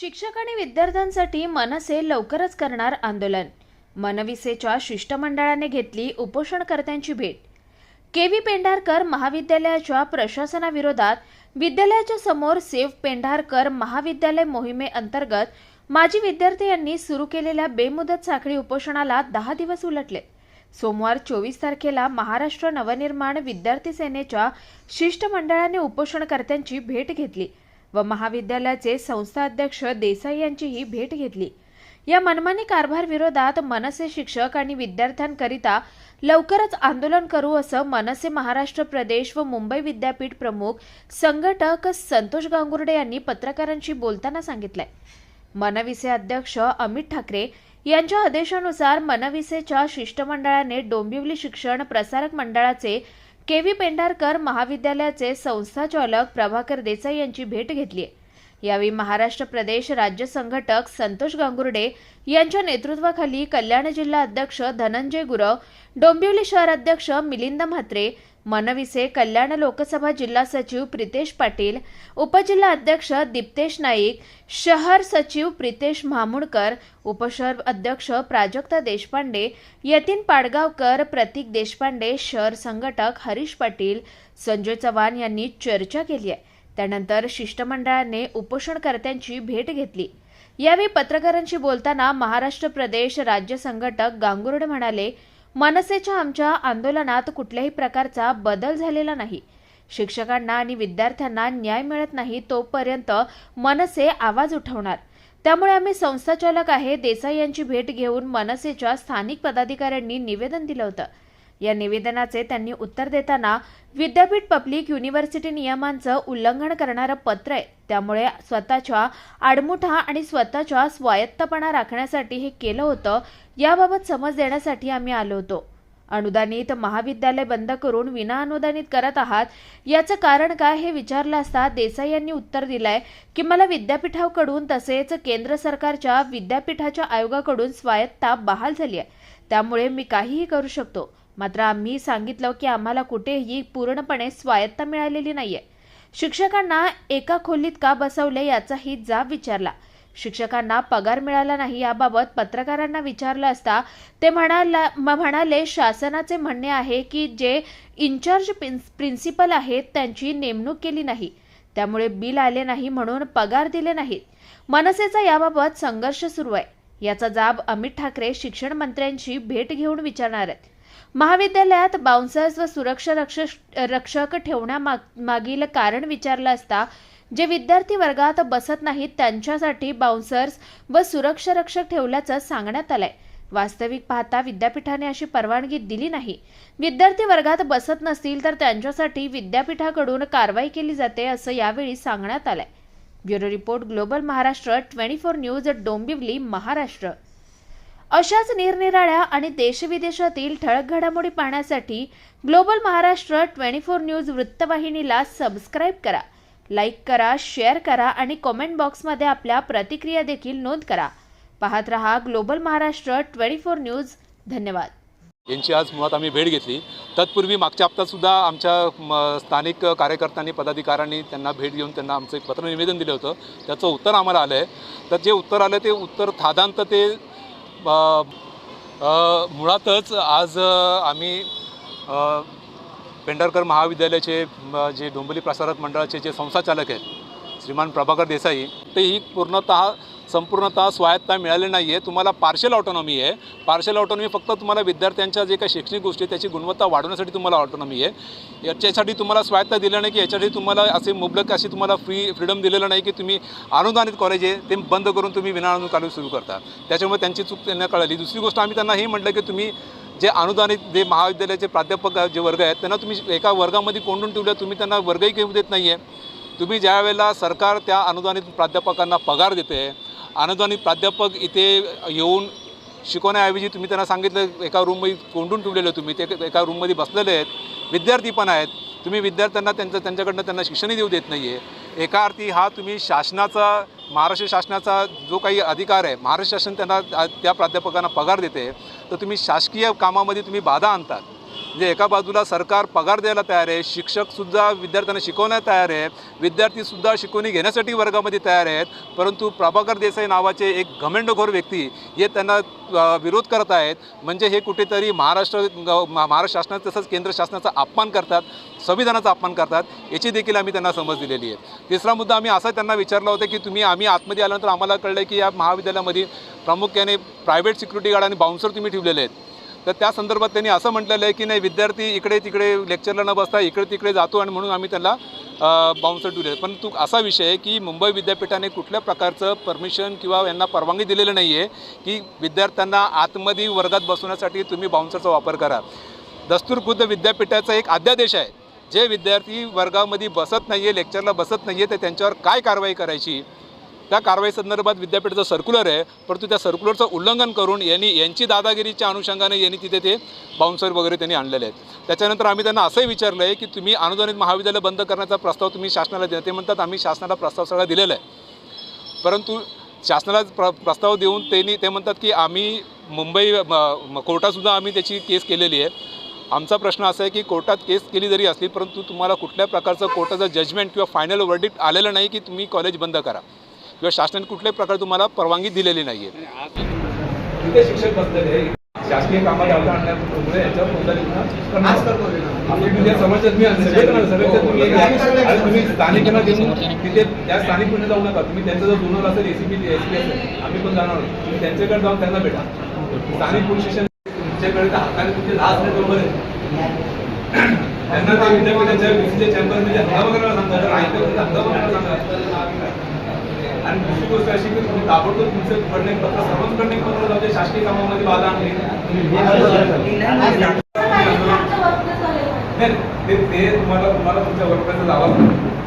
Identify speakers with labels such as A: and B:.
A: शिक्षक आणि विद्यार्थ्यांसाठी मनसे लवकरच करणार आंदोलन. मनविसेच्या शिष्टमंडळाने घेतली उपोषणकर्त्यांची भेट. के व्ही पेंढारकर महाविद्यालयाच्या प्रशासनाविरोधात विद्यालयाच्या समोर सेव्ह पेंढारकर महाविद्यालय मोहिमेअंतर्गत माजी विद्यार्थी यांनी सुरू केलेल्या बेमुदत साखळी उपोषणाला दहा दिवस उलटले. सोमवार चोवीस तारखेला महाराष्ट्र नवनिर्माण विद्यार्थी सेनेच्या शिष्टमंडळाने उपोषणकर्त्यांची भेट घेतली. व महाविद्यालयाचे संस्थाध्यक्ष देसाई यांचीही भेट घेतली. या मनमानी कारभार विरोधात मनसे शिक्षक आणि विद्यार्थ्यांकरिता लवकरच आंदोलन करू असं मनसे महाराष्ट्र प्रदेश व मुंबई विद्यापीठ प्रमुख संघटक संतोष गांगुर्डे यांनी पत्रकारांशी बोलताना सांगितलंय. मनविसे अध्यक्ष अमित ठाकरे यांच्या आदेशानुसार मनविसेच्या शिष्टमंडळाने डोंबिवली शिक्षण प्रसारक मंडळाचे के व्ही पेंढारकर महाविद्यालयाचे संस्थाचालक प्रभाकर देसाई यांची भेट घेतली आहे यावेळी महाराष्ट्र प्रदेश राज्य संघटक संतोष गांगुर्डे यांच्या नेतृत्वाखाली कल्याण जिल्हा अध्यक्ष धनंजय गुरव डोंबिवली शहर अध्यक्ष मिलिंद म्हात्रे मनविसे कल्याण लोकसभा जिल्हा सचिव प्रितेश पाटील उपजिल्हा अध्यक्ष दीप्तेश नाईक शहर सचिव प्रितेश म्हामुणकर उपशहर अध्यक्ष प्राजक्ता देशपांडे यतीन पाडगावकर प्रतीक देशपांडे शहर संघटक हरीश पाटील संजय चव्हाण यांनी चर्चा केली आहे. त्यानंतर शिष्टमंडळाने उपोषणकर्त्यांची भेट घेतली. यावेळी पत्रकारांशी बोलताना महाराष्ट्र प्रदेश राज्य संघटक गांगुर्डे म्हणाले मनसेच्या आमच्या आंदोलनात कुठल्याही प्रकारचा बदल झालेला नाही. शिक्षकांना आणि विद्यार्थ्यांना न्याय मिळत नाही तोपर्यंत मनसे आवाज उठवणार. त्यामुळे आम्ही संस्थाचालक आहे देसाई यांची भेट घेऊन मनसेच्या स्थानिक पदाधिकाऱ्यांनी निवेदन दिलं होतं. या निवेदनाचे त्यांनी उत्तर देताना विद्यापीठ पब्लिक युनिव्हर्सिटी नियमांचं उल्लंघन करणारं पत्र आहे. त्यामुळे स्वतःच्या आडमुठा आणि स्वतःच्या स्वायत्तपणा राखण्यासाठी हे केलं होतं याबाबत समज देण्यासाठी आम्ही आलो होतो. अनुदानित महाविद्यालय बंद करून विना अनुदानित करत आहात याचं कारण काय हे विचारलं असता देसाई यांनी उत्तर दिलंय की मला विद्यापीठाकडून तसेच केंद्र सरकारच्या विद्यापीठाच्या आयोगाकडून स्वायत्ता बहाल झाली आहे. त्यामुळे मी काहीही करू शकतो. मात्र आम्ही सांगितलं की आम्हाला कुठेही पूर्णपणे स्वायत्ता मिळालेली नाहीये. शिक्षकांना एका खोलीत का बसवले याचाही जाब विचारला. शिक्षकांना पगार मिळाला नाही याबाबत पत्रकारांना विचारलं असता ते म्हणाला म- म्हणाले शासनाचे म्हणणे आहे की जे इन्चार्ज प्रिन्सिपल आहेत त्यांची नेमणूक केली नाही. त्यामुळे बिल आले नाही म्हणून पगार दिले नाहीत. मनसेचा याबाबत संघर्ष सुरू आहे. याचा जाब अमित ठाकरे शिक्षण मंत्र्यांची भेट घेऊन विचारणार आहेत. महाविद्यालयात बाउन्सर्स व सुरक्षा रक्षक रक्षक ठेवण्यामागील कारण विचारलं असता जे विद्यार्थी वर्गात बसत नाहीत त्यांच्यासाठी बाउन्सर्स व सुरक्षा रक्षक ठेवल्याचं सांगण्यात आलंय. वास्तविक पाहता विद्यापीठाने अशी परवानगी दिली नाही. विद्यार्थी वर्गात बसत नसतील तर त्यांच्यासाठी विद्यापीठाकडून कारवाई केली जाते असं यावेळी सांगण्यात आलंय. Bureau report global Maharashtra twenty four news Dombivli Maharashtra. अशाच निरनिराळ्या आणि देशविदेशातील ठळक घडामोडी पाहण्यासाठी global Maharashtra twenty four news वृत्तवाहिनीला सबस्क्राईब करा. लाईक करा शेअर करा आणि कॉमेंट बॉक्समध्ये आपल्या प्रतिक्रिया देखील नोंद करा. पाहत रहा global Maharashtra twenty four news. धन्यवाद.
B: यांची आज मुळात आम्ही भेट घेतली. तत्पूर्वी मागच्या हप्त्यातसुद्धा आमच्या म, स्थानिक कार्यकर्त्यांनी पदाधिकाऱ्यांनी त्यांना भेट घेऊन त्यांना आमचं एक पत्र निवेदन दिलं होतं. त्याचं उत्तर आम्हाला आलं आहे तर जे उत्तर आलं ते उत्तर थादांत ते मुळातच आज आम्ही पेंढारकर महाविद्यालयाचे जे डोंबिवली प्रसारक मंडळाचे जे संस्थाचालक आहेत श्रीमान प्रभाकर देसाई ते ही पूर्णतः संपूर्णतः स्वायत्ता मिळाली नाही आहे तुम्हाला पार्शल ऑटोनॉमी आहे. पार्शल ऑटोनॉमी फक्त तुम्हाला विद्यार्थ्यांच्या जे काही शैक्षणिक गोष्टी आहेत त्याची गुणवत्ता वाढवण्यासाठी तुम्हाला ऑटोनॉमी आहे. याच्यासाठी तुम्हाला स्वायत्ता दिलं नाही की याच्यासाठी तुम्हाला असे मुबलक अशी तुम्हाला फ्री फ्रीडम दिलेलं नाही की तुम्ही अनुदानित कॉलेज आहे ते बंद करून तुम्ही विनाअनुदान कॉलेज सुरू करता. त्याच्यामुळे त्यांची चूक त्यांना कळाली. दुसरी गोष्ट आम्ही त्यांना हे म्हटलं की तुम्ही जे अनुदानित जे महाविद्यालयाचे प्राध्यापक जे वर्ग आहेत त्यांना तुम्ही एका वर्गामध्ये कोंडून ठेवलं तुम्ही त्यांना वर्गही घेऊ देत नाही आहे तुम्ही ज्या वेळेला सरकार त्या अनुदानित प्राध्यापकांना पगार देते अनुदानित प्राध्यापक इथे येऊन शिकवण्याऐवजी तुम्ही त्यांना सांगितलं एका रूममध्ये कोंडून ठेवलेलं तुम्ही ते एका रूममध्ये बसलेले आहेत विद्यार्थी पण आहेत. तुम्ही विद्यार्थ्यांना त्यांचं त्यांच्याकडनं त्यांना शिक्षणही देऊ देत नाही आहे एका अर्थी हा तुम्ही शासनाचा महाराष्ट्र शासनाचा जो काही अधिकार आहे महाराष्ट्र शासन त्यांना त्या प्राध्यापकांना पगार देते. तर तुम्ही शासकीय कामामध्ये तुम्ही बाधा आणतात. म्हणजे एका बाजूला सरकार पगार द्यायला तयार आहे शिक्षकसुद्धा विद्यार्थ्यांना शिकवण्यात तयार आहे विद्यार्थीसुद्धा शिकवणी घेण्यासाठी वर्गामध्ये तयार आहेत परंतु प्रभाकर देसाई नावाचे एक घमेंडखोर व्यक्ती हे त्यांना विरोध करत आहेत. म्हणजे हे कुठेतरी महाराष्ट्र महाराष्ट्र शासनाचं तसंच केंद्र शासनाचा अपमान करतात संविधानाचा अपमान करतात याची देखील आम्ही त्यांना समज दिलेली आहे. तिसरा मुद्दा आम्ही असा त्यांना विचारला होता की तुम्ही आम्ही आतमध्ये आल्यानंतर आम्हाला कळलं की या महाविद्यालयामध्ये प्रामुख्याने प्रायव्हेट सिक्युरिटी गार्ड आणि बाउन्सर तुम्ही ठेवलेले आहेत. तर त्या संदर्भात त्यांनी असं म्हटलेलं आहे की नाही विद्यार्थी इकडे तिकडे लेक्चरला न बसता इकडे तिकडे जातो आणि म्हणून आम्ही त्याला बाउन्सर ठेवले पण तू असा विषय आहे की मुंबई विद्यापीठाने कुठल्या प्रकारचं परमिशन किंवा यांना परवानगी दिलेलं नाही आहे की विद्यार्थ्यांना आतमध्ये वर्गात बसवण्यासाठी तुम्ही बाउन्सरचा वापर करा. दस्तूरखुद्द विद्यापीठाचा एक अध्यादेश आहे. जे विद्यार्थी वर्गामध्ये बसत नाही आहे लेक्चरला बसत नाही आहे तर त्यांच्यावर काय कारवाई करायची? त्या कारवाई संदर्भात विद्यापीठाचं सर्क्युलर आहे परंतु त्या सर्क्युलरचं उल्लंघन करून यांनी यांची दादागिरीच्या अनुषंगाने यांनी तिथे ते बाउन्सर वगैरे त्यांनी आणलेले आहेत. त्याच्यानंतर आम्ही त्यांना असंही विचारलं आहे की तुम्ही अनुदानित महाविद्यालय बंद करण्याचा प्रस्ताव तुम्ही शासनाला द्या ते म्हणतात आम्ही शासनाला प्रस्ताव सगळा दिलेला आहे. परंतु शासनाला प्र प्रस्ताव देऊन त्यांनी ते म्हणतात की आम्ही मुंबई म- कोर्टातसुद्धा आम्ही त्याची केस केलेली आहे. आमचा प्रश्न असा आहे की कोर्टात केस केली जरी असली परंतु तुम्हाला कुठल्या प्रकारचं कोर्टाचं जजमेंट किंवा फायनल वर्डिक्ट आलेलं नाही की तुम्ही कॉलेज बंद करा. किंवा शासनाने कुठल्याही प्रकारे तुम्हाला परवानगी दिलेली नाही आहे
C: शिक्षक बसलेले. शासकीय आणण्यामुळे याच्यावर म्हणजे सगळे जण तुम्ही स्थानिकांना तिथे त्या स्थानिक जाऊ नका. तुम्ही त्यांचा जर गुन्हा असेल एसीपी एसपी असेल आम्ही पण जाणार आहोत. तुम्ही त्यांच्याकडे जाऊन त्यांना भेटा. स्थानिक पोलीस स्टेशन तुमच्याकडे तर हाताने तुमचे दहा असले बरोबर आहे त्यांना ते विद्यापीठाच्या विसीच्या चॅम्बरमध्ये हंगामा करायला सांगतात. तर ऐकत नाही, हंगामा करायला सांगतात. आणि दुसरी गोष्ट अशी की तुम्ही ताबडतोब तुमचं एक पत्र सर्वांकडनं एक पत्र जाते शासकीय कामामध्ये बाधा आणली. नाही, ते ते तुम्हाला तुम्हाला तुमच्या वर्कप्लेसला जावं लागतं